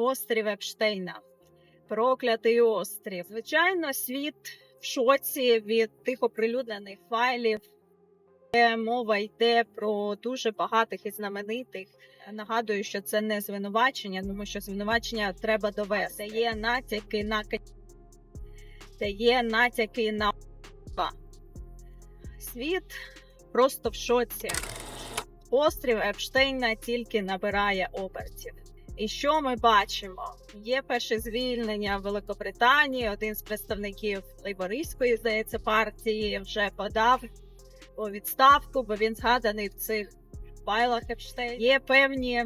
Острів Епштейна. Проклятий острів. Звичайно, світ в шоці від тих оприлюднених файлів. Мова йде про дуже багатих і знаменитих. Нагадую, що це не звинувачення, тому що звинувачення треба довести. Є натяки на де є натяки на світ просто в шоці. Острів Епштейна тільки набирає обертів. І що ми бачимо? Є перше звільнення в Великобританії. Один з представників лейбористської, здається, партії вже подав у відставку, бо він згаданий в цих файлах Епштейна. Є певні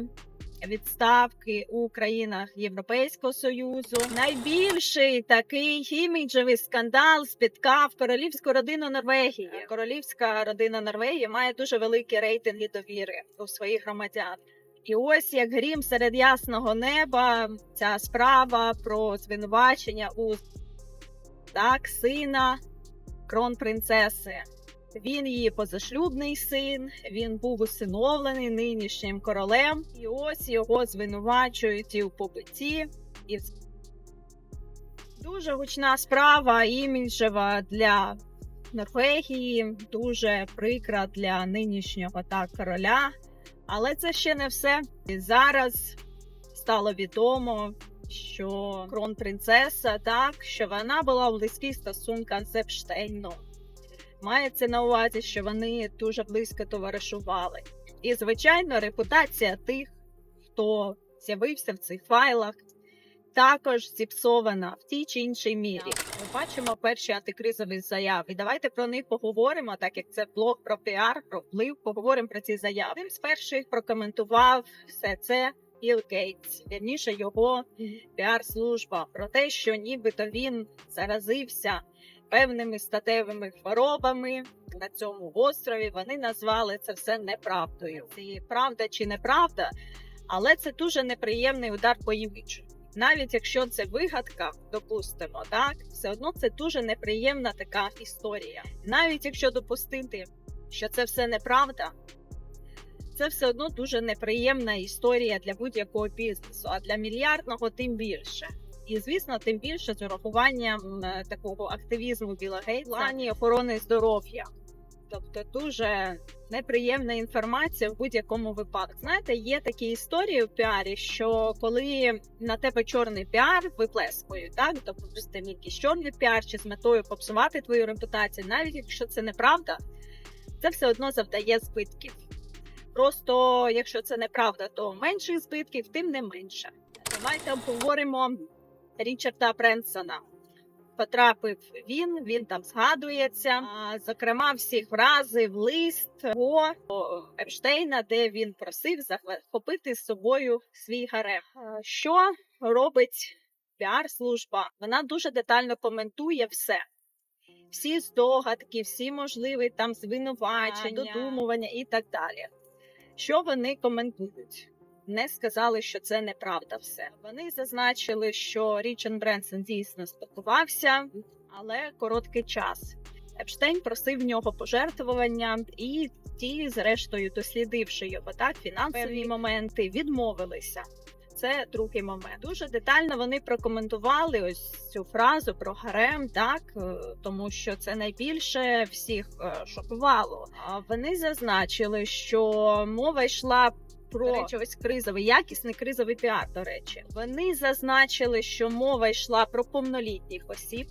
відставки у країнах Європейського союзу. Найбільший такий іміджевий скандал спіткав королівську родину Норвегії. Королівська родина Норвегії має дуже великі рейтинги довіри у своїх громадян. І ось як грім серед ясного неба, ця справа про звинувачення у так сина кронпринцеси. Він її позашлюбний син, він був усиновлений нинішнім королем, і ось його звинувачують і в побитті, і дуже гучна справа, іміджева для Норвегії, дуже прикра для нинішнього так короля. Але це ще не все. І зараз стало відомо, що кронпринцеса так, що вона була в близьких стосунках з Епштейном. Мається на увазі, що вони дуже близько товаришували. І, звичайно, репутація тих, хто з'явився в цих файлах, також зіпсована в тій чи іншій мірі. Ми бачимо перші антикризові заяви. Давайте про них поговоримо, так як це блог про піар, про вплив. Поговоримо про ці заяви. Один з перших прокоментував все це Білл Гейтс, вірніше його піар-служба про те, що нібито він заразився певними статевими хворобами на цьому острові. Вони назвали це все неправдою. Це правда чи неправда, але це дуже неприємний удар по іміджу. Навіть якщо це вигадка, допустимо, так все одно це дуже неприємна така історія. Навіть якщо допустити, що це все неправда, це все одно дуже неприємна історія для будь-якого бізнесу, а для мільярдного тим більше. І звісно, тим більше з урахуванням е, такого активізму Біла Гейтса плані охорони здоров'я. Тобто дуже неприємна інформація в будь-якому випадку. Знаєте, є такі історії в піарі, що коли на тебе чорний піар виплескують, так тобто допустимо, якийсь чорний піар чи з метою попсувати твою репутацію, навіть якщо це неправда, це все одно завдає збитків. Просто якщо це неправда, то менших збитків, тим не менше. Давайте обговоримо Річарда Бренсона. Потрапив він, він там згадується. А, Зокрема, всіх вразив лист його до Епштейна, де він просив захопити з собою свій гарем. Що робить піар-служба? Вона дуже детально коментує все. Всі здогадки, всі можливі там звинувачення, додумування і так далі. Що вони коментують? Не сказали, що це неправда все. Вони зазначили, що Річард Бренсон дійсно спілкувався, але короткий час. Епштейн просив в нього пожертвування, і ті, зрештою, дослідивши його так, фінансові моменти, відмовилися. Це другий момент. Дуже детально вони прокоментували ось цю фразу про гарем, так е, тому що це найбільше всіх е, шокувало. Вони зазначили, що мова йшла про до речі, ось кризовий, якісний кризовий піар. До речі, вони зазначили, що мова йшла про повнолітніх осіб.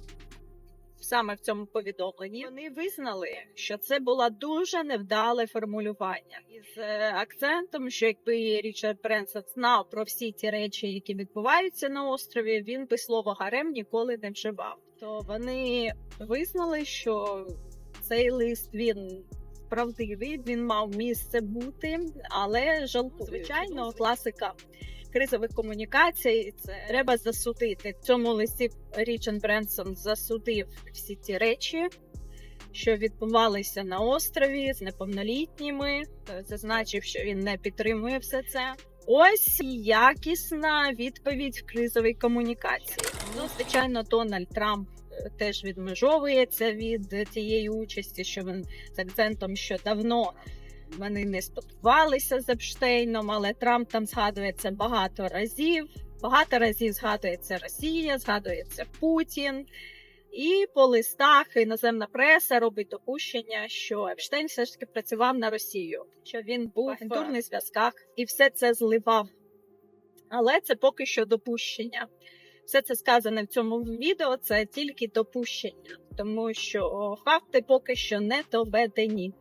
Саме в цьому повідомленні вони визнали, що це було дуже невдале формулювання із е, акцентом, що якби Річард Бренсон знав про всі ті речі, які відбуваються на острові, він би слово гарем ніколи не вживав. То вони визнали, що цей лист він правдивий, він мав місце бути, але жалкую. Звичайно, класика кризових комунікацій. Це треба засудити. В цьому листі Річард Бренсон засудив всі ті речі, що відбувалися на острові з неповнолітніми. Зазначив, що він не підтримує все це. Ось якісна відповідь в кризовій комунікації. Ну, звичайно, Дональд Трамп е, теж відмежовується від тієї участі, що він з акцентом, що давно вони не спілкувалися з Епштейном, але Трамп там згадує це багато разів. Багато разів згадується Росія, згадується Путін. І по листах іноземна преса робить допущення, що Епштейн все ж таки працював на Росію, що він був в агентурних зв'язках і все це зливав. Але це поки що допущення. Все це сказане в цьому відео, це тільки допущення, тому що факти поки що не доведені.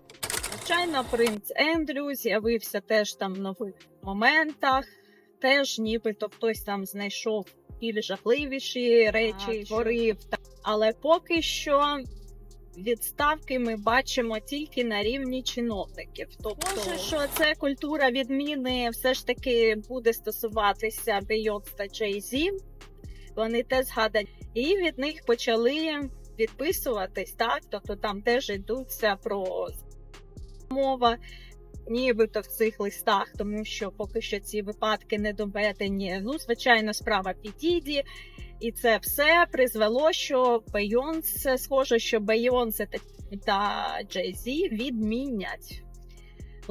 Звичайно, принц Ендрю з'явився теж там в нових моментах, теж нібито хтось там знайшов більш жахливіші речі, А, творив. Але поки що відставки ми бачимо тільки на рівні чиновників. Тобто, може, що це культура відміни все ж таки буде стосуватися Beyoncé та Jay-Z. Вони теж згадані, і від них почали відписуватись, так? Тобто там теж йдуться про мова, нібито в цих листах, тому що поки що ці випадки не доведені. Ну, звичайно, справа Підіді. І це все призвело, що Бейонсе, схоже, що Бейонсе та, та Джей-Зі відмінять.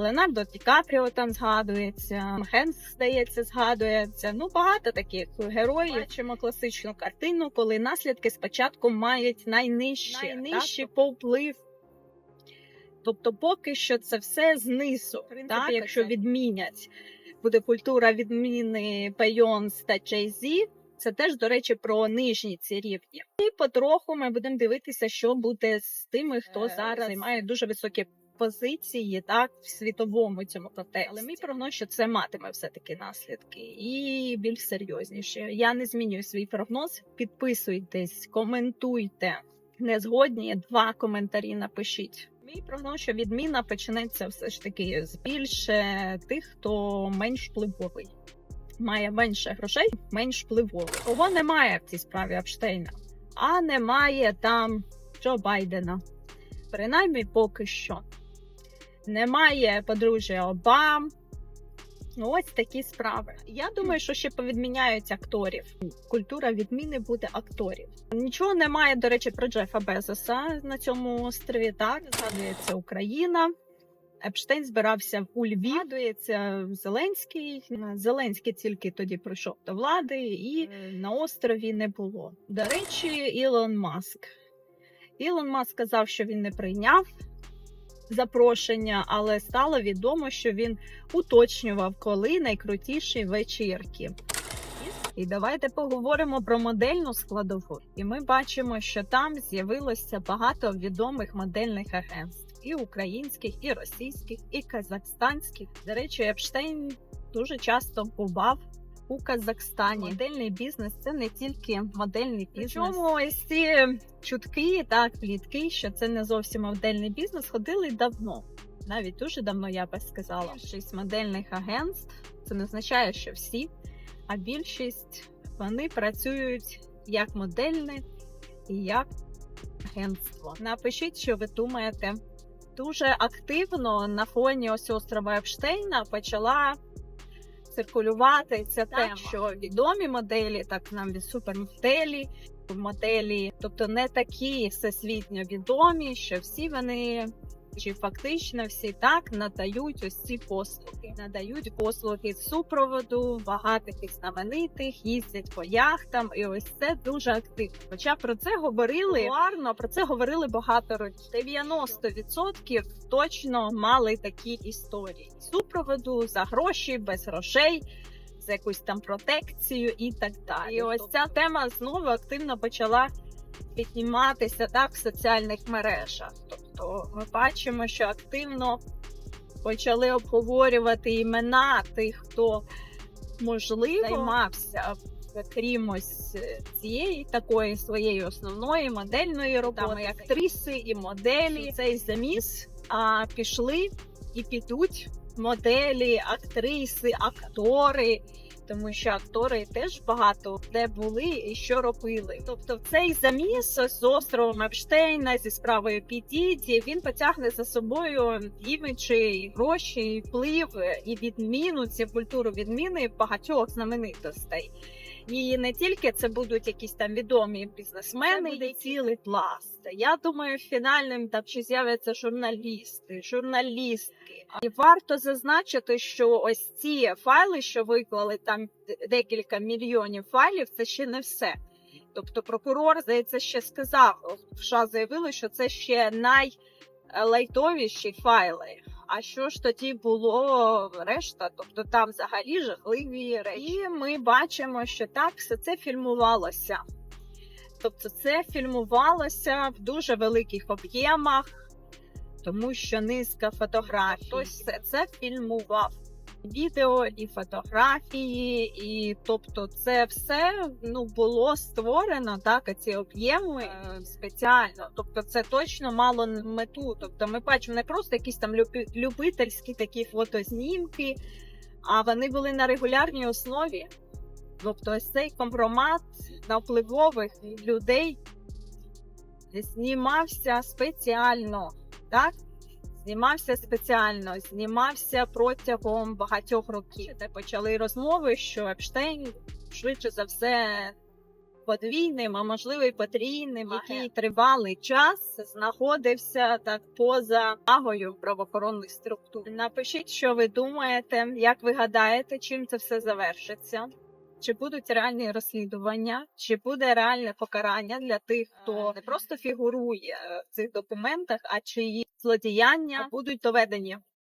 Леонардо Ді Капріо там згадується, Хенс, здається, згадується. Ну, багато таких героїв. Бачимо класичну картину, коли наслідки спочатку мають найнижчі, найнижчі повплив. Тобто, поки що це все знизу. принципі, Так, якщо це- відмінять, буде культура відміни Бейонс та Jay-Z, це теж, до речі, про нижні ці рівні. І потроху ми будемо дивитися, що буде з тими, хто Е, зараз- займає дуже високі позиції, так в світовому цьому контексті. Але мій прогноз, що це матиме все таки наслідки і більш серйозніші. Я не змінюю свій прогноз. Підписуйтесь, коментуйте. Не згодні, два коментарі напишіть. Мій прогноз, що відміна почнеться все ж таки з більше тих, хто менш впливовий. Має менше грошей, менш впливовий. Кого немає в цій справі Епштейна, а немає там Джо Байдена. Принаймні поки що. Немає подружжя Обам. Ну, ось такі справи. Я думаю, що ще повідміняють акторів. Культура відміни буде акторів. Нічого немає, до речі, про Джефа Безоса на цьому острові. Так, згадується Україна. Епштейн збирався у Львів. Згадується Зеленський. Зеленський тільки тоді прийшов до влади, і на острові не було. До речі, Ілон Маск. Ілон Маск сказав, що він не прийняв запрошення, але стало відомо, що він уточнював, коли найкрутіші вечірки. І давайте поговоримо про модельну складову. І ми бачимо, що там з'явилося багато відомих модельних агентств і українських, і російських, і казахстанських. До речі, Епштейн дуже часто бував у Казахстані. Модельний бізнес це не тільки модельний бізнес. Причому ось ці чутки, так плітки, що це не зовсім модельний бізнес, ходили давно. Навіть дуже давно я би сказала. Більшість модельних агентств це не означає, що всі, а більшість вони працюють як модельне і як агентство. Напишіть, що ви думаєте. Дуже активно на фоні ось острова Епштейна почала циркулювати ця тема, що відомі моделі, так нам від супермоделі, моделі, тобто не такі всесвітньо відомі, що всі вони. Чи фактично всі так надають ось ці послуги, надають послуги супроводу багатих і знаменитих, їздять по яхтам, і ось це дуже активно. Хоча про це говорили гарно, про це говорили багато років. 90% точно мали такі історії супроводу за гроші, без грошей. За якусь там протекцію і так далі. І ось ця тема знову активно почала підніматися так в соціальних мережах. Тобто ми бачимо, що активно почали обговорювати імена тих, хто можливо займався крім ось цієї такої своєї основної модельної роботи, Там і актриси, і моделі. Цей заміс а, пішли і підуть моделі, актриси, актори. Тому що актори теж багато де були і що робили. Тобто, цей заміс з островом Епштейна зі справою Підіді він потягне за собою іміджі, гроші, вплив, і відміну ці культуру відміни багатьох знаменитостей. І не тільки це будуть якісь там відомі бізнесмени, і цілий пласт. Я думаю, фінальним там ще з'являться журналісти, журналістки. І варто зазначити, що ось ці файли, що виклали там декілька мільйонів файлів, це ще не все. Тобто прокурор, здається, ще сказав, в США заявили, що це ще найлайтовіші файли. А що ж тоді було решта? Тобто там взагалі жахливі речі. І ми бачимо, що так все це фільмувалося. Тобто, це фільмувалося в дуже великих об'ємах, тому що низка фотографій. Хтось все це фільмував. Відео і фотографії, і тобто це все ну було створено так, ці об'єми е, спеціально. Тобто, це точно мало мету. Тобто, ми бачимо не просто якісь там любительські такі фотознімки, а вони були на регулярній основі. Тобто, ось цей компромат на впливових людей знімався спеціально, так? Знімався спеціально, знімався протягом багатьох років. Де почали розмови, що Епштейн швидше за все подвійним, а можливо і потрійним, який тривалий час знаходився так поза увагою правоохоронних структур. Напишіть, що ви думаєте, як ви гадаєте, чим це все завершиться. Чи будуть реальні розслідування, чи буде реальне покарання для тих, хто не просто фігурує е, в цих документах, а чиї злодіяння будуть доведені